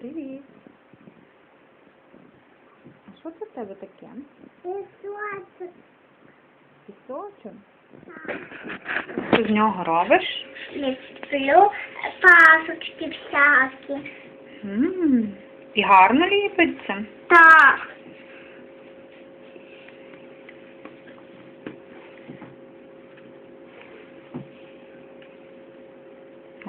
Привіт. А що це в тебе таке? Пісочок. Пісочок? Що з нього робиш? Ліплю пасочки всякі. м І гарно ліпиться. Так.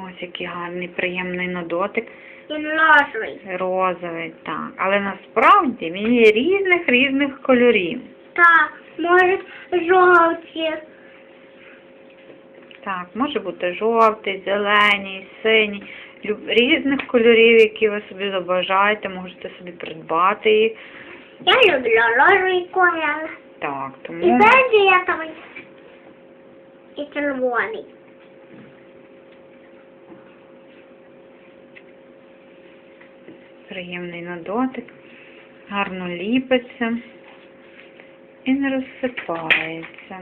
Ось який гарний, приємний на дотик. Він ложий. Розовий, так. Але насправді він є різних різних кольорів. Так, може жовті. Так, може бути жовтий, зелений, синій, різних кольорів, які ви собі забажаєте, можете собі придбати їх. Я люблю ложий колір. Так, тому. І тому фіолетовий. І червоний. Приємний на дотик, гарно ліпиться і не розсипається.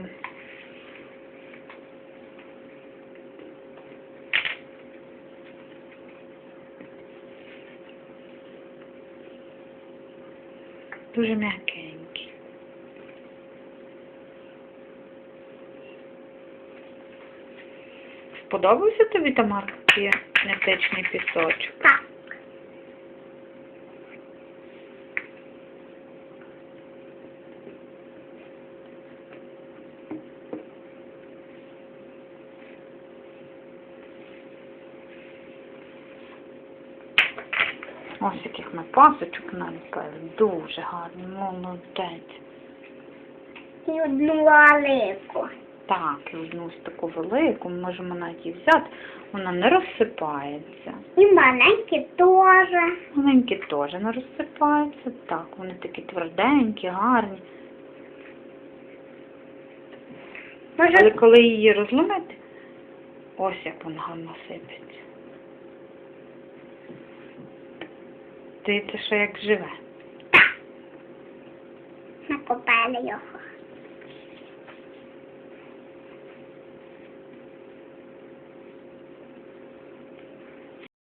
Дуже м'якенький. Сподобався тобі Тамар такий нетечний пісочок? Так. Ось яких ми пасочок наліпили. Дуже гарний, молодець. І одну велику. Так, і одну ось таку велику, ми можемо навіть її взяти, вона не розсипається. І маленькі теж. Маленькі теж не розсипаються. Так, вони такі тверденькі, гарні. Але коли її розломити, ось як вона гарно сипеться. Дивіться, що як живе. накопали його.